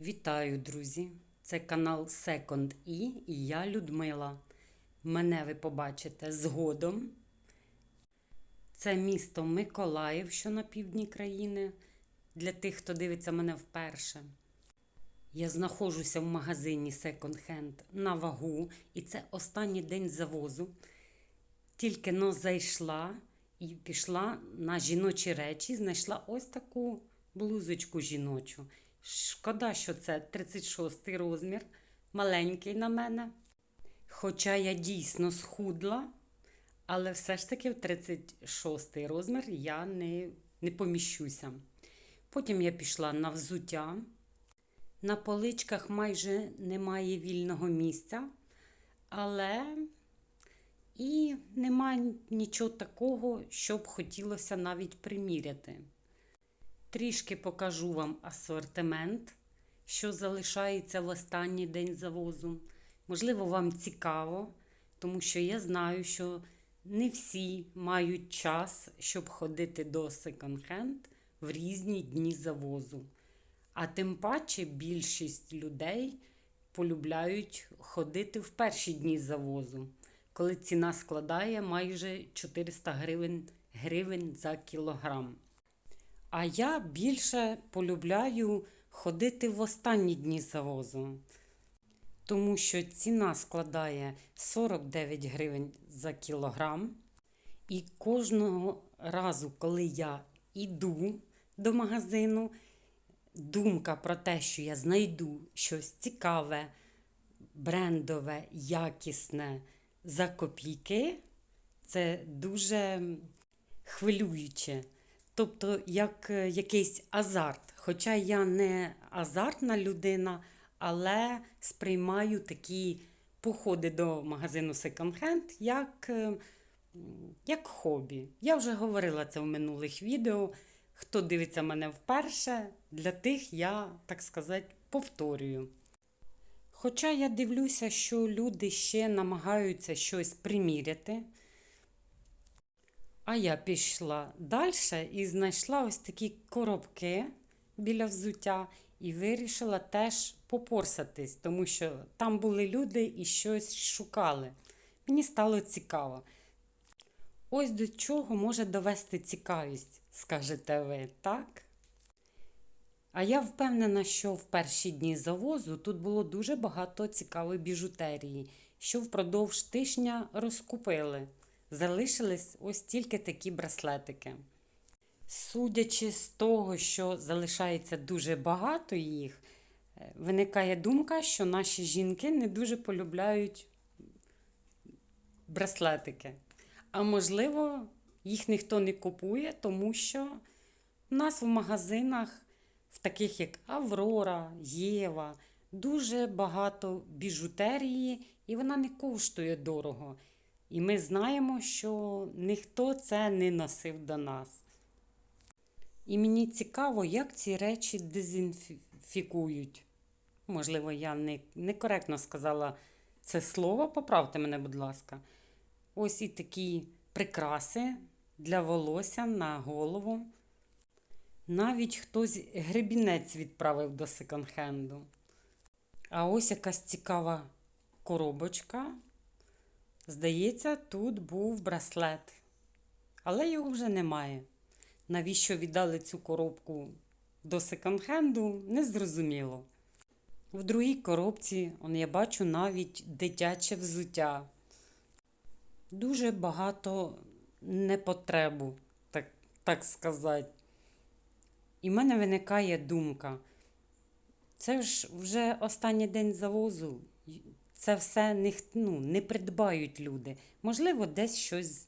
Вітаю, друзі! Це канал Second E і я Людмила. Мене ви побачите згодом. Це місто Миколаїв, що на півдні країни. Для тих, хто дивиться мене вперше. Я знаходжуся в магазині Second Hand на вагу, і це останній день завозу. Тільки но зайшла і пішла на жіночі речі, знайшла ось таку блузочку жіночу. Шкода, що це 36 розмір, маленький на мене. Хоча я дійсно схудла, але все ж таки в 36 розмір я не, не поміщуся. Потім я пішла на взуття. На поличках майже немає вільного місця, але і немає нічого такого, щоб хотілося навіть приміряти. Трішки покажу вам асортимент, що залишається в останній день завозу. Можливо, вам цікаво, тому що я знаю, що не всі мають час, щоб ходити до секонд-хенд в різні дні завозу. А тим паче більшість людей полюбляють ходити в перші дні завозу, коли ціна складає майже 400 гривень, гривень за кілограм. А я більше полюбляю ходити в останні дні завозу, тому що ціна складає 49 гривень за кілограм. І кожного разу, коли я йду до магазину, думка про те, що я знайду щось цікаве, брендове, якісне за копійки, це дуже хвилююче. Тобто, як е, якийсь азарт. Хоча я не азартна людина, але сприймаю такі походи до магазину Hand як, е, як хобі. Я вже говорила це в минулих відео. Хто дивиться мене вперше, для тих я, так сказати, повторюю. Хоча я дивлюся, що люди ще намагаються щось приміряти. А я пішла далі і знайшла ось такі коробки біля взуття і вирішила теж попорсатись, тому що там були люди і щось шукали. Мені стало цікаво. Ось до чого може довести цікавість, скажете ви, так? А я впевнена, що в перші дні завозу тут було дуже багато цікавої біжутерії, що впродовж тижня розкупили залишились ось тільки такі браслетики. Судячи з того, що залишається дуже багато їх, е, виникає думка, що наші жінки не дуже полюбляють браслетики. А можливо, їх ніхто не купує, тому що в нас в магазинах, в таких як Аврора, Єва, дуже багато біжутерії, і вона не коштує дорого. І ми знаємо, що ніхто це не носив до нас. І мені цікаво, як ці речі дезінфікують. Можливо, я не, некоректно сказала це слово, поправте мене, будь ласка. Ось і такі прикраси для волосся на голову. Навіть хтось гребінець відправив до секонд-хенду. А ось якась цікава коробочка. Здається, тут був браслет, але його вже немає. Навіщо віддали цю коробку до секонд-хенду, незрозуміло. В другій коробці он, я бачу навіть дитяче взуття. Дуже багато непотребу, так, так сказати. І в мене виникає думка. Це ж вже останній день завозу це все не, ну, не придбають люди. Можливо, десь щось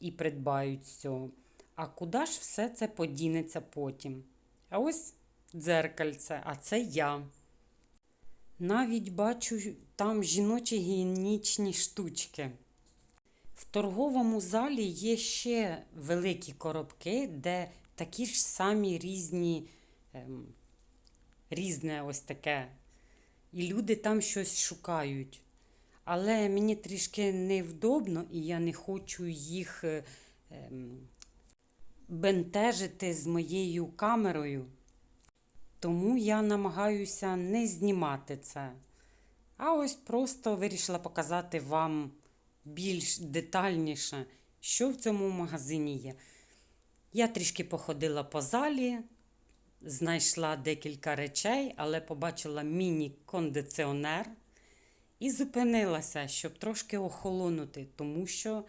і придбають з цього. А куди ж все це подінеться потім? А ось дзеркальце, а це я. Навіть бачу там жіночі гігієнічні штучки. В торговому залі є ще великі коробки, де такі ж самі різні, ем, різне ось таке і люди там щось шукають. Але мені трішки невдобно, і я не хочу їх е, ем, бентежити з моєю камерою. Тому я намагаюся не знімати це. А ось просто вирішила показати вам більш детальніше, що в цьому магазині є. Я трішки походила по залі, знайшла декілька речей, але побачила міні-кондиціонер і зупинилася, щоб трошки охолонути, тому що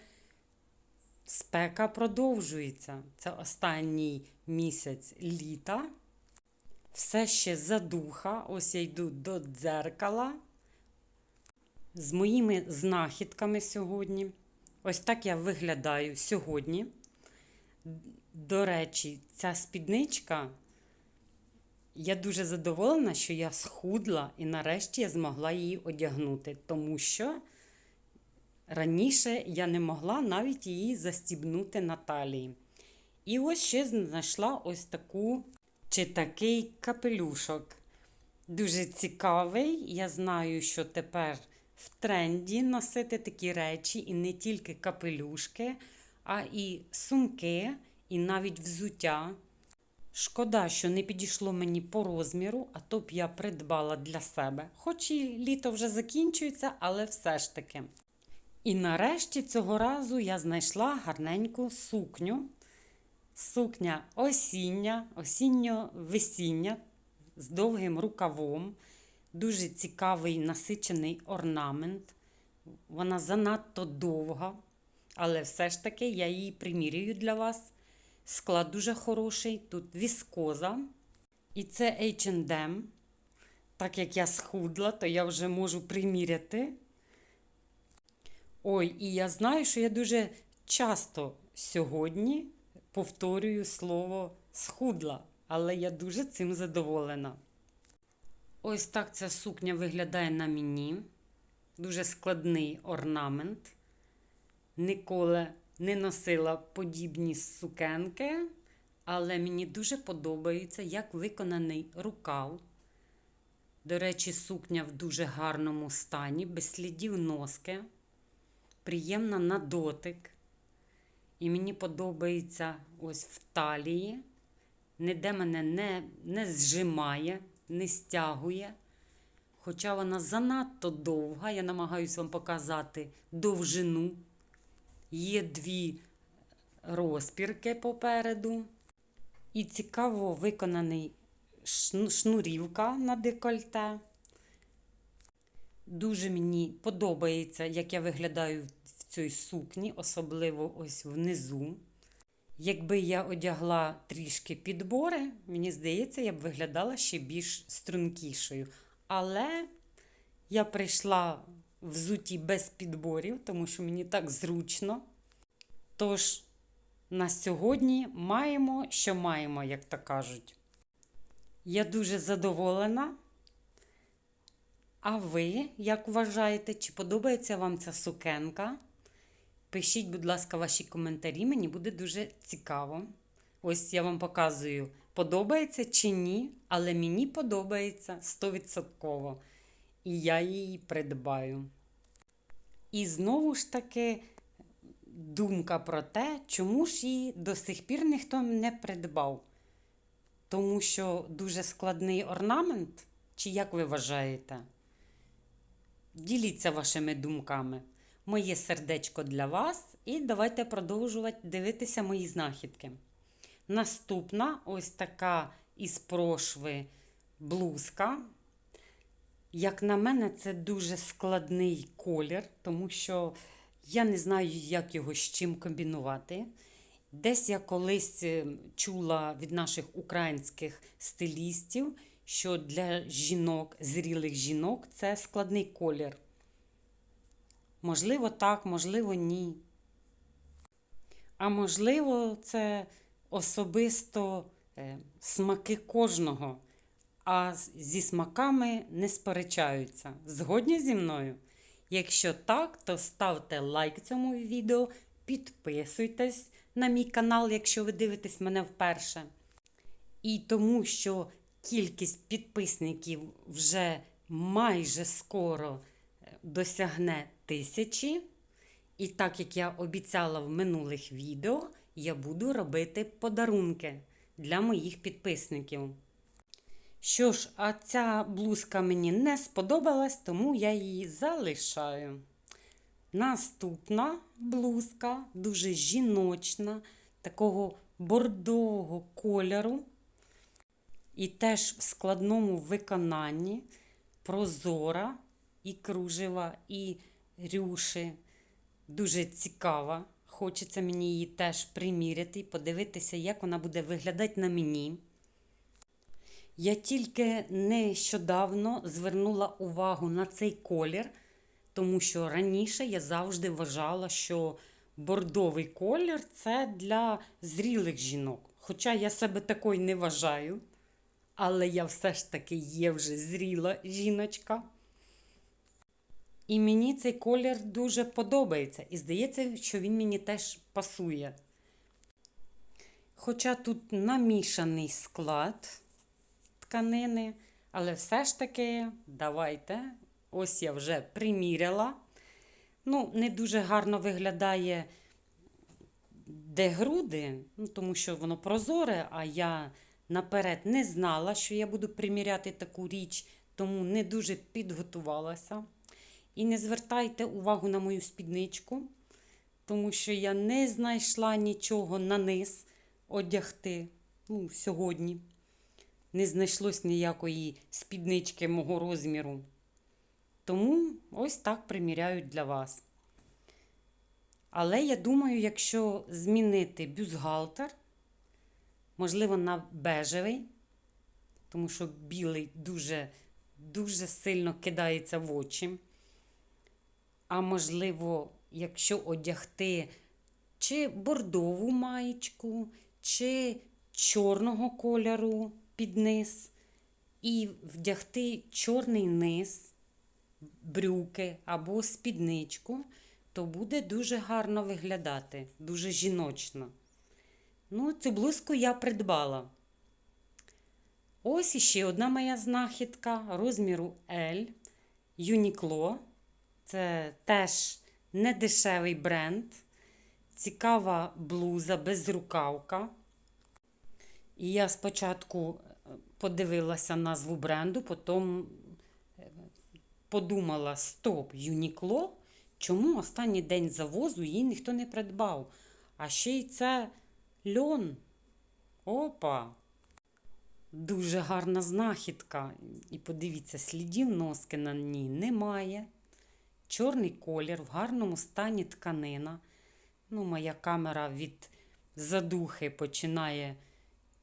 спека продовжується. Це останній місяць літа. Все ще задуха. Ось я йду до дзеркала з моїми знахідками сьогодні. Ось так я виглядаю сьогодні. До речі, ця спідничка. Я дуже задоволена, що я схудла і нарешті я змогла її одягнути, тому що раніше я не могла навіть її застібнути на талії. І ось ще знайшла ось таку чи такий капелюшок. Дуже цікавий. Я знаю, що тепер в тренді носити такі речі, і не тільки капелюшки, а і сумки, і навіть взуття. Шкода, що не підійшло мені по розміру, а то б я придбала для себе. Хоч і літо вже закінчується, але все ж таки. І нарешті цього разу я знайшла гарненьку сукню. Сукня осіння, осінньо-весіння з довгим рукавом. Дуже цікавий насичений орнамент. Вона занадто довга, але все ж таки я її примірюю для вас. Склад дуже хороший, тут віскоза. І це H&M. Так як я схудла, то я вже можу приміряти. Ой, і я знаю, що я дуже часто сьогодні повторюю слово схудла, але я дуже цим задоволена. Ось так ця сукня виглядає на мені. Дуже складний орнамент. Ніколи не носила подібні сукенки, але мені дуже подобається, як виконаний рукав. До речі, сукня в дуже гарному стані, без слідів носки, приємна на дотик. І мені подобається ось в талії, ніде мене не, не зжимає, не стягує. Хоча вона занадто довга, я намагаюся вам показати довжину. Є дві розпірки попереду. І цікаво виконаний шнурівка на декольте. Дуже мені подобається, як я виглядаю в цій сукні, особливо ось внизу. Якби я одягла трішки підбори, мені здається, я б виглядала ще більш стрункішою. Але я прийшла взуті без підборів, тому що мені так зручно. Тож, на сьогодні маємо, що маємо, як то кажуть. Я дуже задоволена. А ви, як вважаєте, чи подобається вам ця сукенка? Пишіть, будь ласка, ваші коментарі, мені буде дуже цікаво. Ось я вам показую, подобається чи ні, але мені подобається 100%. І я її придбаю. І знову ж таки думка про те, чому ж її до сих пір ніхто не придбав. Тому що дуже складний орнамент, чи як ви вважаєте? Діліться вашими думками. Моє сердечко для вас, і давайте продовжувати дивитися мої знахідки. Наступна ось така із прошви блузка. Як на мене, це дуже складний колір, тому що я не знаю, як його з чим комбінувати. Десь я колись е, чула від наших українських стилістів, що для жінок, зрілих жінок це складний колір. Можливо, так, можливо, ні. А можливо, це особисто е, смаки кожного, а зі смаками не сперечаються. Згодні зі мною? Якщо так, то ставте лайк цьому відео, підписуйтесь на мій канал, якщо ви дивитесь мене вперше. І тому що кількість підписників вже майже скоро е, досягне тисячі. І так як я обіцяла в минулих відео, я буду робити подарунки для моїх підписників. Що ж, а ця блузка мені не сподобалась, тому я її залишаю. Наступна блузка дуже жіночна, такого бордового кольору. І теж в складному виконанні прозора і кружева, і рюши. Дуже цікава. Хочеться мені її теж приміряти і подивитися, як вона буде виглядати на мені. Я тільки нещодавно звернула увагу на цей колір, тому що раніше я завжди вважала, що бордовий колір це для зрілих жінок. Хоча я себе такою не вважаю, але я все ж таки є вже зріла жіночка. І мені цей колір дуже подобається. І здається, що він мені теж пасує. Хоча тут намішаний склад тканини, але все ж таки, давайте. Ось я вже приміряла. Ну, не дуже гарно виглядає де груди, ну, тому що воно прозоре, а я наперед не знала, що я буду приміряти таку річ, тому не дуже підготувалася. І не звертайте увагу на мою спідничку, тому що я не знайшла нічого на низ одягти ну, сьогодні. Не знайшлось ніякої спіднички мого розміру. Тому ось так приміряють для вас. Але я думаю, якщо змінити бюстгальтер, можливо, на бежевий, тому що білий дуже, дуже сильно кидається в очі. А можливо, якщо одягти чи бордову маєчку, чи чорного кольору під низ, і вдягти чорний низ, брюки або спідничку, то буде дуже гарно виглядати, дуже жіночно. Ну, цю блузку я придбала. Ось іще одна моя знахідка розміру L Uniqlo. Це теж недешевий бренд. Цікава блуза, безрукавка. І я спочатку подивилася назву бренду, потім подумала: стоп, Юнікло, чому останній день завозу її ніхто не придбав? А ще й це льон. Опа! Дуже гарна знахідка. І подивіться, слідів носки на ній немає. Чорний колір, в гарному стані тканина. Ну, Моя камера від задухи починає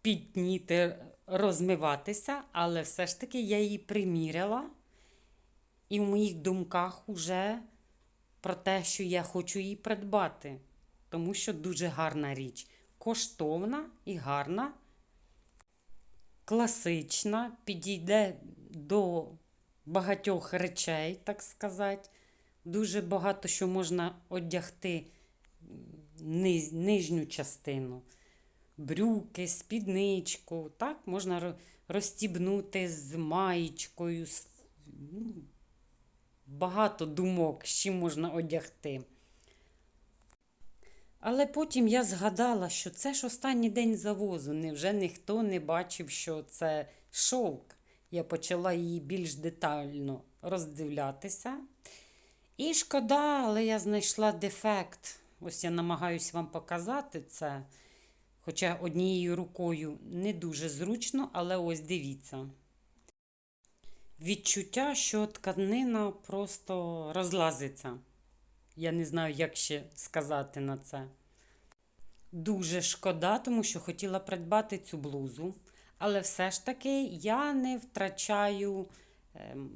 підніти, розмиватися, але все ж таки я її приміряла. І в моїх думках уже про те, що я хочу її придбати. Тому що дуже гарна річ. Коштовна і гарна, класична, підійде до багатьох речей, так сказати. Дуже багато що можна одягти нижню частину. Брюки, спідничку. Так, можна розстібнути з маєчкою. Ну, Багато думок, з чим можна одягти. Але потім я згадала, що це ж останній день завозу. Невже ніхто не бачив, що це шовк. Я почала її більш детально роздивлятися. І шкода, але я знайшла дефект. Ось я намагаюся вам показати це. Хоча однією рукою не дуже зручно, але ось дивіться. Відчуття, що тканина просто розлазиться. Я не знаю, як ще сказати на це. Дуже шкода, тому що хотіла придбати цю блузу. Але все ж таки я не втрачаю ем,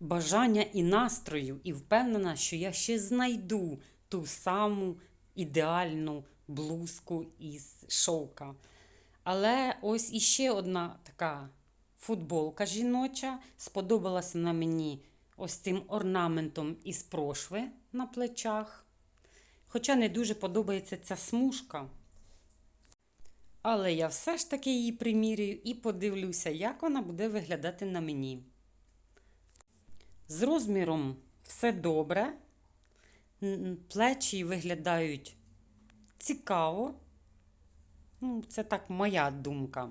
бажання і настрою, і впевнена, що я ще знайду ту саму ідеальну блузку із шовка. Але ось іще одна така футболка жіноча. Сподобалася на мені ось цим орнаментом із прошви на плечах. Хоча не дуже подобається ця смужка. Але я все ж таки її примірюю і подивлюся, як вона буде виглядати на мені. З розміром все добре. Плечі виглядають цікаво. Ну, Це так моя думка.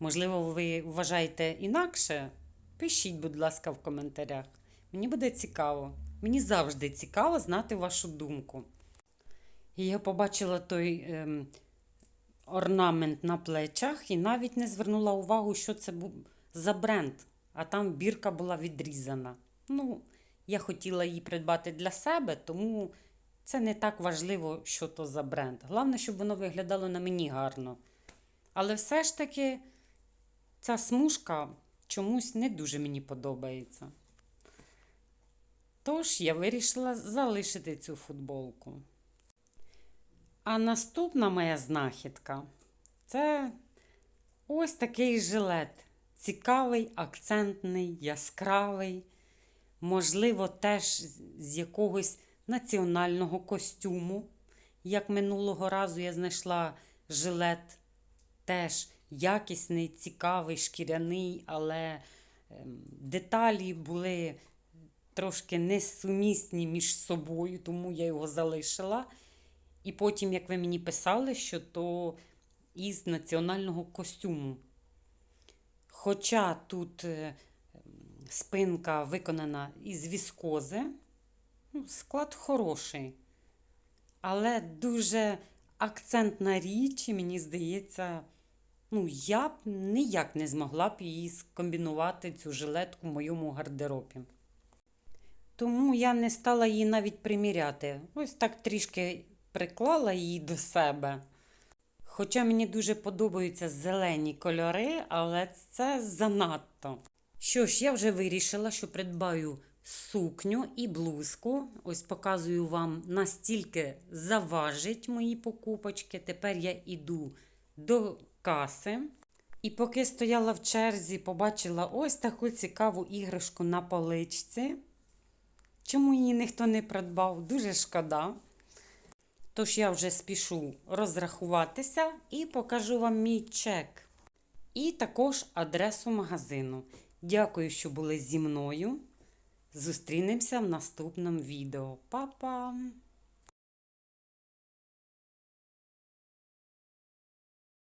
Можливо, ви вважаєте інакше? Пишіть, будь ласка, в коментарях. Мені буде цікаво. Мені завжди цікаво знати вашу думку. І я побачила той ем, орнамент на плечах і навіть не звернула увагу, що це був за бренд. А там бірка була відрізана. Ну, я хотіла її придбати для себе, тому це не так важливо, що то за бренд. Головне, щоб воно виглядало на мені гарно. Але все ж таки ця смужка чомусь не дуже мені подобається. Тож я вирішила залишити цю футболку. А наступна моя знахідка це ось такий жилет. Цікавий, акцентний, яскравий. Можливо, теж з- якогось національного костюму. Як минулого разу я знайшла жилет теж якісний, цікавий, шкіряний, але ем, деталі були трошки несумісні між собою, тому я його залишила. І потім, як ви мені писали, що то із національного костюму. Хоча тут е, спинка виконана із віскози, ну, склад хороший, але дуже акцентна річ, і мені здається, ну, я б ніяк не змогла б її скомбінувати, цю жилетку в моєму гардеробі. Тому я не стала її навіть приміряти. Ось так трішки приклала її до себе. Хоча мені дуже подобаються зелені кольори, але це занадто. Що ж, я вже вирішила, що придбаю сукню і блузку. Ось показую вам, настільки заважить мої покупочки. Тепер я йду до каси. І поки стояла в черзі, побачила ось таку цікаву іграшку на поличці. Чому її ніхто не придбав? Дуже шкода. Тож я вже спішу розрахуватися і покажу вам мій чек. І також адресу магазину. Дякую, що були зі мною. Зустрінемося в наступному відео. Па-па!